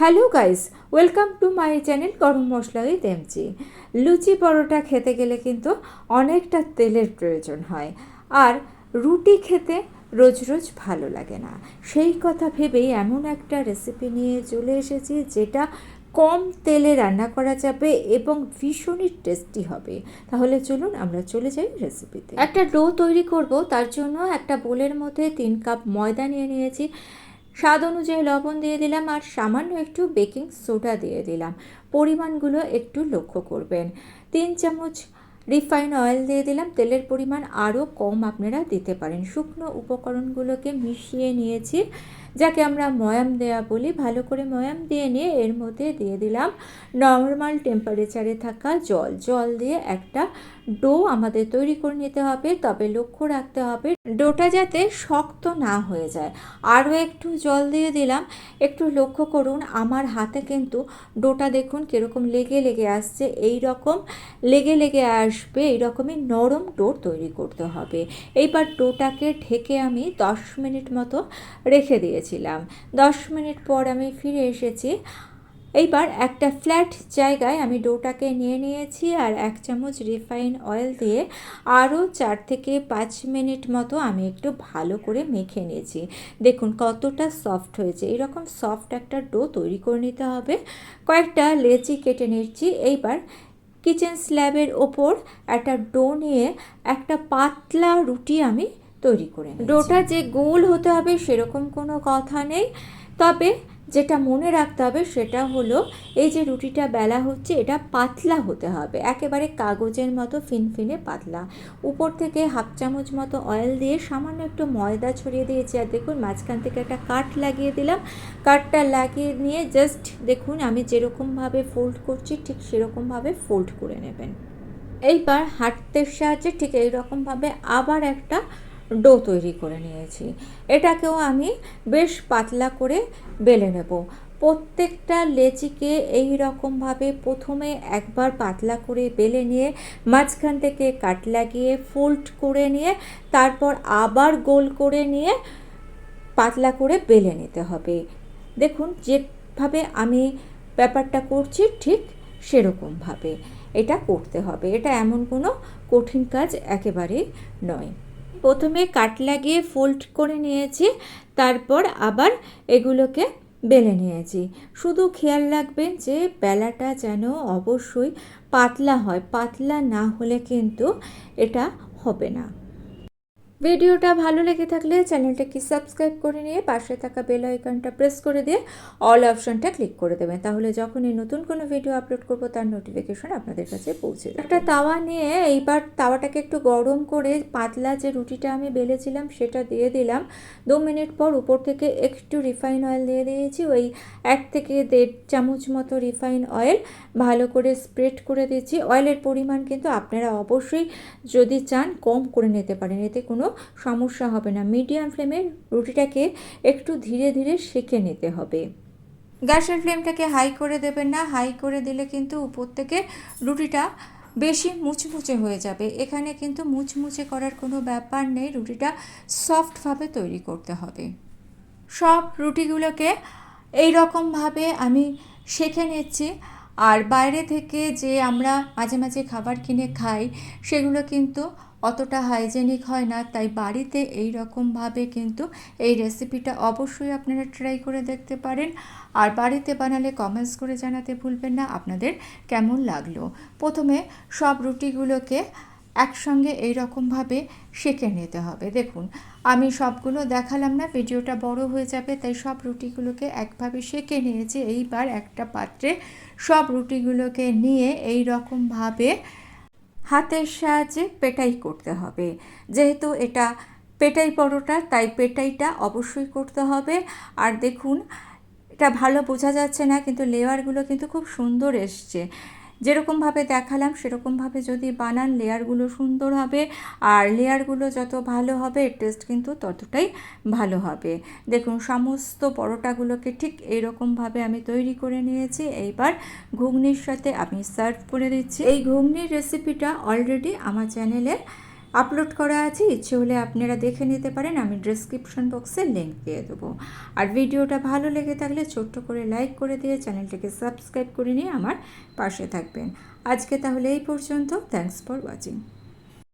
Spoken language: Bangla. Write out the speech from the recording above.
Hello guys welcome to my channel garam masala with লুচি পরোটা খেতে গেলে কিন্তু অনেকটা তেলের প্রয়োজন হয়, আর রুটি খেতে রোজ রোজ ভালো লাগে না। সেই কথা ভেবেই এমন একটা রেসিপি নিয়ে চলে এসেছি, যেটা কম তেলে রান্না করা যাবে এবং ভীষণই টেস্টি হবে। তাহলে চলুন আমরা চলে যাই রেসিপিতে একটা ডো তৈরি করব, তার জন্য একটা বোলের মধ্যে তিন কাপ ময়দা নিয়ে নিয়েছি। স্বাদ অনুযায়ী লবণ দিয়ে দিলাম আর সামান্য একটু বেকিং সোডা দিয়ে দিলাম। পরিমাণগুলো একটু লক্ষ্য করবেন। তিন চামচ রিফাইন অয়েল দিয়ে দিলাম। তেলের পরিমাণ আরও কম আপনারা দিতে পারেন। শুকনো উপকরণগুলোকে মিশিয়ে নিয়েছি। যাকে আমরা ময়াম দেয়া বলি, ভালো করে ময়াম দিয়ে নিয়ে এর মধ্যে দিয়ে দিলাম নর্মাল টেম্পারেচারে থাকা জল। জল দিয়ে একটা ডো আমাদের তৈরি করে নিতে হবে, তবে লক্ষ্য রাখতে হবে ডোটা যাতে শক্ত না হয়ে যায়। আরও একটু জল দিয়ে দিলাম। একটু লক্ষ্য করুন, আমার হাতে কিন্তু ডোটা দেখুন কীরকম লেগে লেগে আসছে, এই রকম লেগে লেগে আসবে, এই রকমই নরম ডো তৈরি করতে হবে। এইবার ডোটাকে ঢেকে আমি দশ মিনিট মতো রেখে দিয়েছিলাম দশ মিনিট পর আমি ফিরে এসেছি। এইবার একটা ফ্ল্যাট জায়গায় আমি ডোটাকে নিয়ে নিয়েছি আর এক চামচ রিফাইন অয়েল দিয়ে আরও চার থেকে পাঁচ মিনিট মতো আমি একটু ভালো করে মেখে নিয়েছি। দেখুন কতটা সফট হয়েছে। এরকম সফট একটা ডো তৈরি করে নিতে হবে। কয়েকটা লেচি কেটে নিচ্ছি এইবার কিচেন স্ল্যাবের ওপর একটা ডো নিয়ে একটা পাতলা রুটি আমি তৈরি করে ডোটা যে গোল হতে হবে সেরকম কোনো কথা নেই। তবে যেটা মনে রাখতে হবে সেটা হলো, এই যে রুটিটা বেলা হচ্ছে, এটা পাতলা হতে হবে। একেবারে কাগজের মতো ফিনফিনে পাতলা। উপর থেকে হাফ চামচ মতো অয়েল দিয়ে সামান্য একটু ময়দা ছড়িয়ে দিয়েছি। আর দেখুন, মাঝখান থেকে একটা কাঠ লাগিয়ে দিলাম। কাঠটা লাগিয়ে নিয়ে জাস্ট দেখুন, আমি যেরকমভাবে ফোল্ড করছি, ঠিক সেরকমভাবে ফোল্ড করে নেবেন। এইবার হাতের সাহায্যে ঠিক এইরকমভাবে আবার একটা ডো তৈরি করে নিয়েছি। এটাকেও আমি বেশ পাতলা করে বেলে নেব। প্রত্যেকটা লেচিকে এই রকমভাবে প্রথমে একবার পাতলা করে বেলে নিয়ে, মাঝখান থেকে কাট লাগিয়ে, ফোল্ড করে নিয়ে, তারপর আবার গোল করে নিয়ে পাতলা করে বেলে নিতে হবে। দেখুন যেভাবে আমি ব্যাপারটা করছি ঠিক সেরকমভাবে এটা করতে হবে। এটা এমন কোনো কঠিন কাজ একেবারেই নয়। প্রথমে কাট লাগিয়ে ফোল্ড করে নিয়েছি, তারপর আবার এগুলোকে বেলে নিয়েছি। শুধু খেয়াল রাখবেন যে বেলাটা যেন অবশ্যই পাতলা হয়, পাতলা না হলে কিন্তু এটা হবে না। ভিডিওটা ভালো লেগে থাকলে চ্যানেলটাকে সাবস্ক্রাইব করে নিয়ে পাশে থাকা বেল আইকনটা প্রেস করে দিয়ে অল অপশনটা ক্লিক করে দেবেন। তাহলে যখনই নতুন কোনো ভিডিও আপলোড করব, তার নোটিফিকেশন আপনাদের কাছে পৌঁছে একটা তাওয়া নিয়ে এইবার তাওয়াটাকে একটু গরম করে পাতলা যে রুটিটা আমি বেলেছিলাম, সেটা দিয়ে দিলাম। দু মিনিট পর উপর থেকে একটু রিফাইন অয়েল দিয়ে দিয়েছি। ওই এক থেকে দেড় চামচ মতো রিফাইন অয়েল ভালো করে স্প্রেড করে দিয়েছি। অয়েলের পরিমাণ কিন্তু আপনারা অবশ্যই যদি চান কম করে নিতে পারেন। এতে কোনো সমস্যা হবে না। মিডিয়াম ফ্লেমে রুটিটাকে একটু ধীরে ধীরে সেঁকে নিতে হবে। গ্যাসের ফ্লেমটাকে হাই করে দেবেন না। হাই করে দিলে কিন্তু উপর থেকে রুটিটা বেশি মুচমুচে হয়ে যাবে। এখানে কিন্তু মুচমুচে করার কোনো ব্যাপার নেই। রুটিটা সফটভাবে তৈরি করতে হবে। সব রুটিগুলোকে এই রকমভাবে আমি শেখে নিচ্ছি। আর বাইরে থেকে যে আমরা মাঝে মাঝে খাবার কিনে খাই, সেগুলো কিন্তু অতটা হাইজেনিক হয় না। তাই বাড়িতে এই রকমভাবে কিন্তু এই রেসিপিটা অবশ্যই আপনারা ট্রাই করে দেখতে পারেন। আর বাড়িতে বানালে কমেন্টস করে জানাতে ভুলবেন না। আপনাদের কেমন লাগল? প্রথমে সব রুটিগুলোকে একসঙ্গে এই রকমভাবে সেঁকে নিতে হবে। দেখুন, আমি সবগুলো দেখালাম না, ভিডিওটা বড় হয়ে যাবে, তাই সব রুটিগুলোকে একভাবে সেঁকে নিয়েছি। এইবার একটা পাত্রে সব রুটিগুলোকে নিয়ে এই রকমভাবে হাতের সাহায্যে পেটাই করতে হবে। যেহেতু এটা পেটাই পরোটা, তাই পেটাইটা অবশ্যই করতে হবে। আর দেখুন, এটা ভালো বোঝা যাচ্ছে না, কিন্তু লেয়ারগুলো কিন্তু খুব সুন্দর এসছে। যেরকমভাবে দেখালাম সেরকমভাবে যদি বানান লেয়ারগুলো সুন্দর হবে। আর লেয়ারগুলো যত ভালো হবে টেস্ট কিন্তু ততটাই ভালো হবে। দেখুন, সমস্ত পরোটাগুলোকে ঠিক এইরকমভাবে আমি তৈরি করে নিয়েছি। এইবার ঘুগনির সাথে আমি সার্ভ করে দিচ্ছি। এই ঘুগনির রেসিপিটা অলরেডি আমার চ্যানেলে আপলোড করা আছে, ইচ্ছে হলে আপনারা দেখে নিতে পারেন, আমি ডিসক্রিপশন বক্সে লিঙ্ক দিয়ে দেবো। আর ভিডিওটা ভালো লেগে থাকলে ছোট্ট করে লাইক করে দিয়ে চ্যানেলটিকে সাবস্ক্রাইব করে নিয়ে আমার পাশে থাকবেন। আজকে তাহলে এই পর্যন্ত থ্যাংকস ফর ওয়াচিং